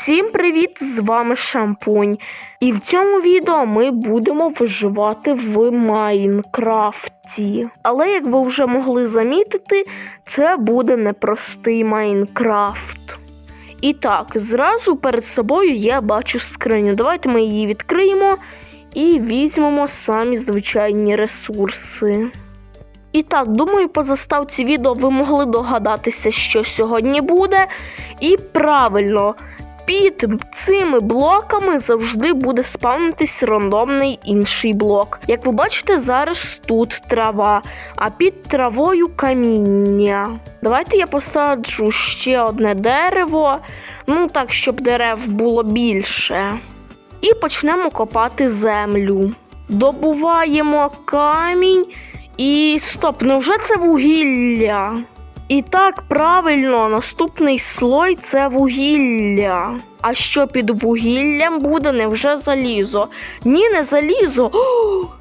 Всім привіт! З вами Шампунь. І в цьому відео ми будемо виживати в Майнкрафті. Але як ви вже могли замітити, це буде непростий Майнкрафт. І так, зразу перед собою я бачу скриню. Давайте ми її відкриємо і візьмемо самі звичайні ресурси. І так, думаю, по заставці відео ви могли догадатися, що сьогодні буде. І правильно, під цими блоками завжди буде спавнитись рандомний інший блок. Як ви бачите, зараз тут трава, а під травою каміння. Давайте я посаджу ще одне дерево, ну так, щоб дерев було більше. І почнемо копати землю. Добуваємо камінь. І стоп, невже це вугілля? І так, правильно, наступний слой це вугілля. А що під вугіллям буде, невже залізо? Ні, не залізо.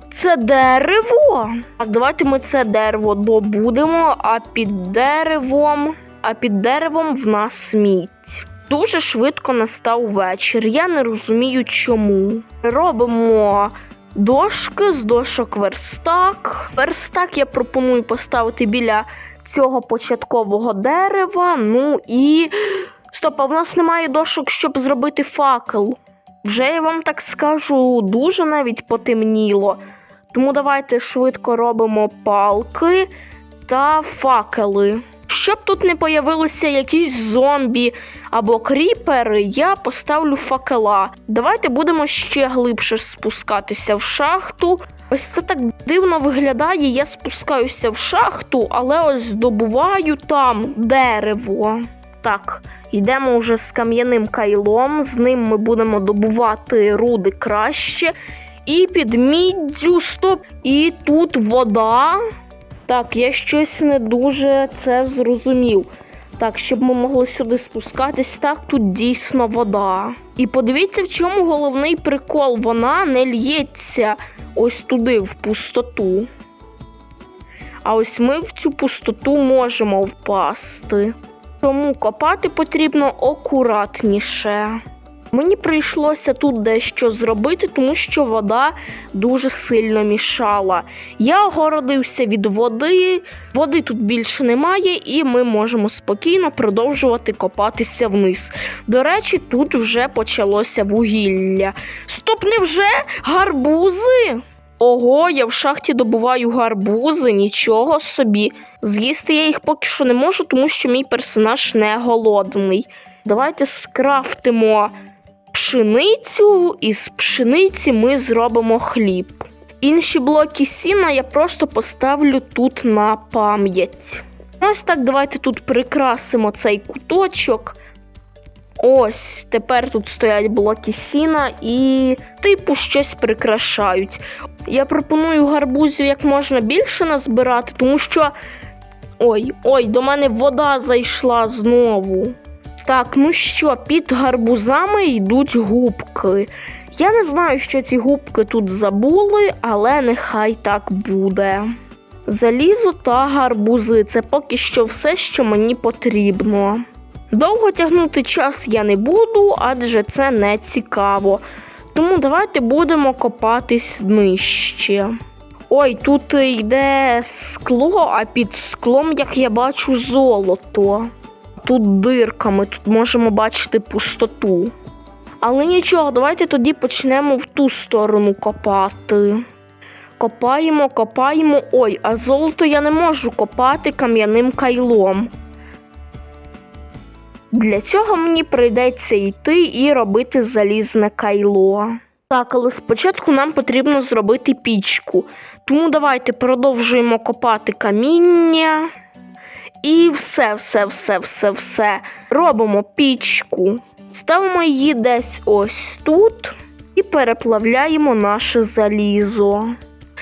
Це дерево. Так, давайте ми це дерево добудемо, а під деревом, а під деревом в нас мідь. Дуже швидко настав вечір. Я не розумію чому. Робимо дошки з дошок верстак. Верстак я пропоную поставити біля цього початкового дерева. Ну і. Стоп, а в нас немає дошок, щоб зробити факел. Вже я вам так скажу, дуже навіть потемніло. Тому давайте швидко робимо палки та факели. Щоб тут не появилися якісь зомбі або кріпери, я поставлю факела. Давайте будемо ще глибше спускатися в шахту. Ось це так дивно виглядає. Я спускаюся в шахту, але ось здобуваю там дерево. Так, йдемо вже з кам'яним кайлом. З ним ми будемо добувати руди краще. І під міддю стоп. І тут вода. Так, я щось не дуже це зрозумів. Так, щоб ми могли сюди спускатись, так тут дійсно вода. І подивіться, в чому головний прикол. Вона не лється ось туди, в пустоту. А ось ми в цю пустоту можемо впасти. Тому копати потрібно акуратніше. Мені прийшлося тут дещо зробити, тому що вода дуже сильно мішала. Я огородився від води, води тут більше немає, і ми можемо спокійно продовжувати копатися вниз. До речі, тут вже почалося вугілля. Стоп, невже гарбузи? Ого, я в шахті добуваю гарбузи, нічого собі. З'їсти я їх поки що не можу, тому що мій персонаж не голодний. Давайте скрафтимо пшеницю, і з пшениці ми зробимо хліб. Інші блоки сіна я просто поставлю тут на пам'ять. Ось так давайте тут прикрасимо цей куточок. Ось, тепер тут стоять блоки сіна і, типу, щось прикрашають. Я пропоную гарбузів як можна більше назбирати, тому що. Ой, ой, до мене вода зайшла знову. Так, ну що, під гарбузами йдуть губки. Я не знаю, що ці губки тут забули, але нехай так буде. Залізо та гарбузи це поки що все, що мені потрібно. Довго тягнути час я не буду, адже це не цікаво. Тому давайте будемо копатись нижче. Ой, тут йде скло, а під склом, як я бачу, золото. Тут дирками, тут можемо бачити пустоту. Але нічого, давайте тоді почнемо в ту сторону копати. Копаємо, копаємо. Ой, а золото я не можу копати кам'яним кайлом. Для цього мені прийдеться йти і робити залізне кайло. Так, але спочатку нам потрібно зробити пічку. Тому давайте продовжуємо копати каміння. І все, все, все, все, все. Робимо пічку. Ставимо її десь ось тут і переплавляємо наше залізо.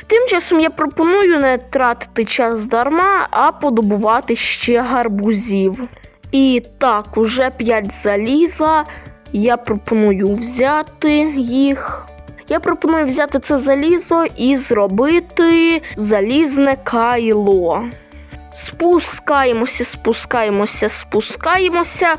Тим часом я пропоную не тратити час дарма, а подобувати ще гарбузів. І так, уже 5 заліза. Я пропоную взяти їх. Я пропоную взяти це залізо і зробити залізне кайло. Спускаємося, спускаємося, спускаємося.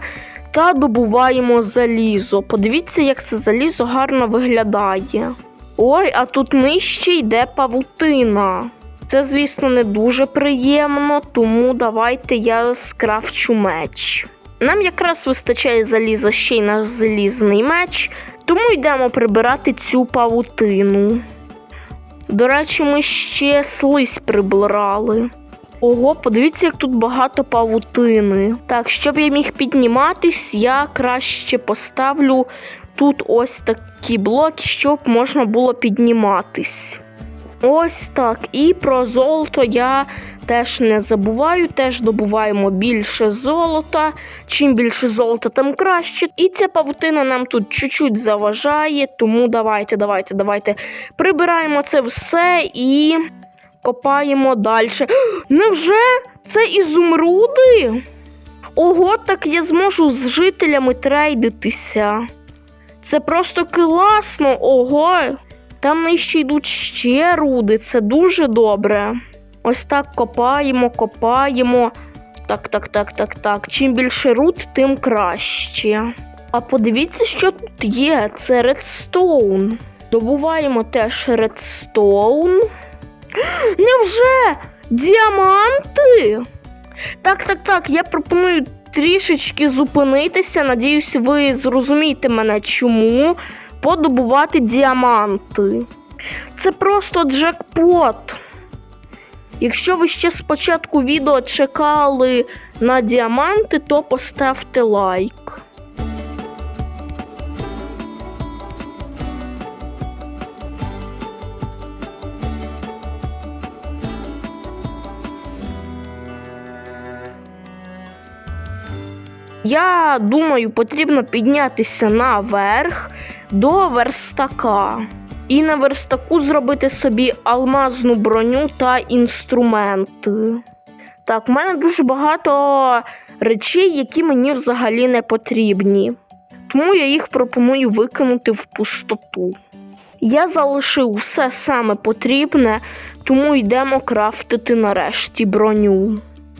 та добуваємо залізо. Подивіться, як це залізо гарно виглядає. Ой, а тут нижче йде павутина. Це, звісно, не дуже приємно, тому давайте я скрафчу меч. Нам якраз вистачає заліза ще й на залізний меч, тому йдемо прибирати цю павутину. До речі, ми ще слизь прибирали. Ого, подивіться, як тут багато павутини. Так, щоб я міг підніматись, я краще поставлю тут ось такі блоки, щоб можна було підніматись. Ось так. І про золото я теж не забуваю, теж добуваємо більше золота. Чим більше золота, тим краще. І ця павутина нам тут чуть-чуть заважає, тому давайте, давайте, давайте прибираємо це все і копаємо далі. Невже це ізумруди? Ого, так я зможу з жителями трейдитися. Це просто класно, ого. Там нижче йдуть ще руди, це дуже добре. Ось так копаємо, копаємо. Так, так, так, так, так. Чим більше руд, тим краще. А подивіться, що тут є. Це редстоун. Добуваємо теж редстоун. Невже діаманти? Так, так, так. Я пропоную трішечки зупинитися. Надіюсь, ви зрозумієте мене, чому подобувати діаманти. Це просто джекпот. Якщо ви ще спочатку відео чекали на діаманти, то поставте лайк. Я думаю, потрібно піднятися наверх до верстака. І на верстаку зробити собі алмазну броню та інструменти. Так, в мене дуже багато речей, які мені взагалі не потрібні. Тому я їх пропоную викинути в пустоту. Я залишив все саме потрібне, тому йдемо крафтити нарешті броню.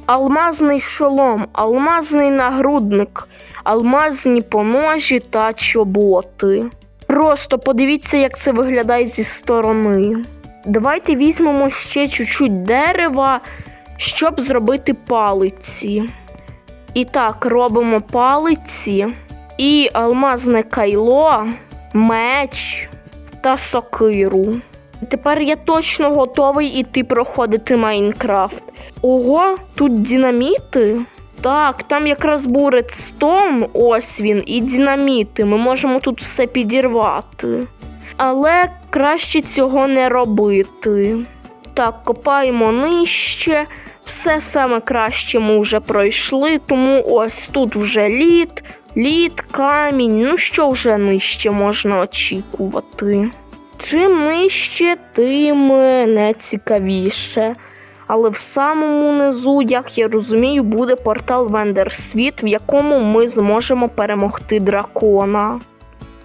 Алмазний шолом, алмазний нагрудник, алмазні поножі та чоботи. Просто подивіться, як це виглядає зі сторони. Давайте візьмемо ще чуть-чуть дерева, щоб зробити палиці. І так, робимо палиці і алмазне кайло, меч та сокиру. Тепер я точно готовий іти проходити Майнкрафт. Ого, тут динаміти? Так, там якраз був редстоун, ось він, і динаміти. Ми можемо тут все підірвати. Але краще цього не робити. Так, копаємо нижче. Все саме краще ми вже пройшли, тому ось тут вже лід, лід, камінь. Ну що вже нижче можна очікувати? Чим нижче, тим не цікавіше. Але в самому низу, як я розумію, буде портал Вендерсвіт, в якому ми зможемо перемогти дракона.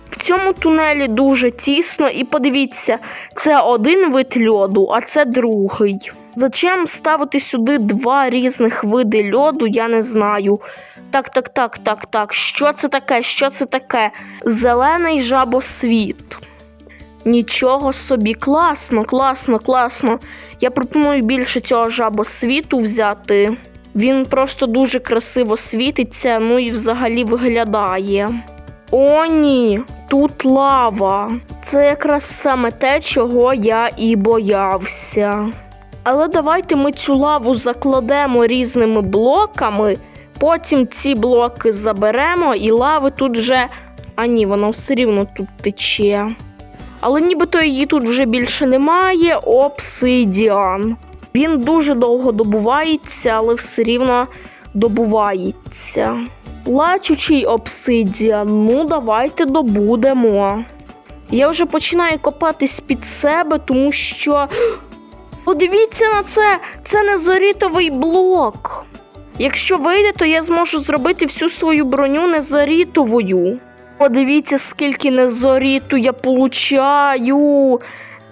В цьому тунелі дуже тісно, і подивіться, це один вид льоду, а це другий. Зачем ставити сюди два різних види льоду, я не знаю. Так, так, так, так, так. Що це таке? Що це таке? Зелений жабосвіт. Нічого собі, класно, класно, класно. Я пропоную більше цього жабосвіту взяти. Він просто дуже красиво світиться, ну і взагалі виглядає. О, ні, тут лава. Це якраз саме те, чого я і боявся. Але давайте ми цю лаву закладемо різними блоками, потім ці блоки заберемо, і лави тут вже. А ні, вона все рівно тут тече. Але нібито її тут вже більше немає. Обсидіан. Він дуже довго добувається, але все рівно добувається. Плачучий обсидіан, ну давайте добудемо. Я вже починаю копатись під себе, тому що. Подивіться на це! Це незорітовий блок. Якщо вийде, то я зможу зробити всю свою броню незорітовою. Подивіться, скільки незоріту я получаю.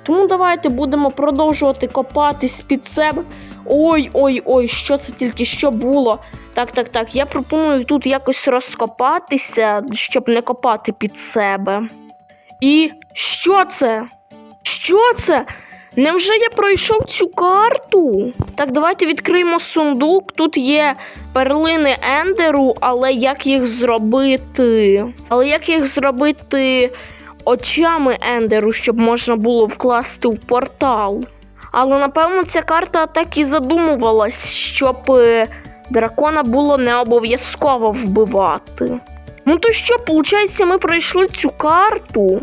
Тому давайте будемо продовжувати копатись під себе. Ой-ой-ой, що це тільки що було? Так, Так, так, так. Я пропоную тут якось розкопатися, щоб не копати під себе. І що це? Що це? Невже я пройшов цю карту? Так, давайте відкриємо сундук. Тут є перлини Ендеру, але як їх зробити? Але як їх зробити очами Ендеру, щоб можна було вкласти в портал? Але напевно ця карта так і задумувалась, щоб е, дракона було не обов'язково вбивати. Ну то що, виходить, ми пройшли цю карту.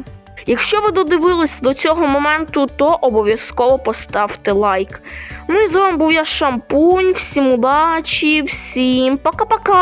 Якщо ви додивились до цього моменту, то обов'язково поставте лайк. Ну і з вами був я Шампунь. Всім удачі, всім пока-пока!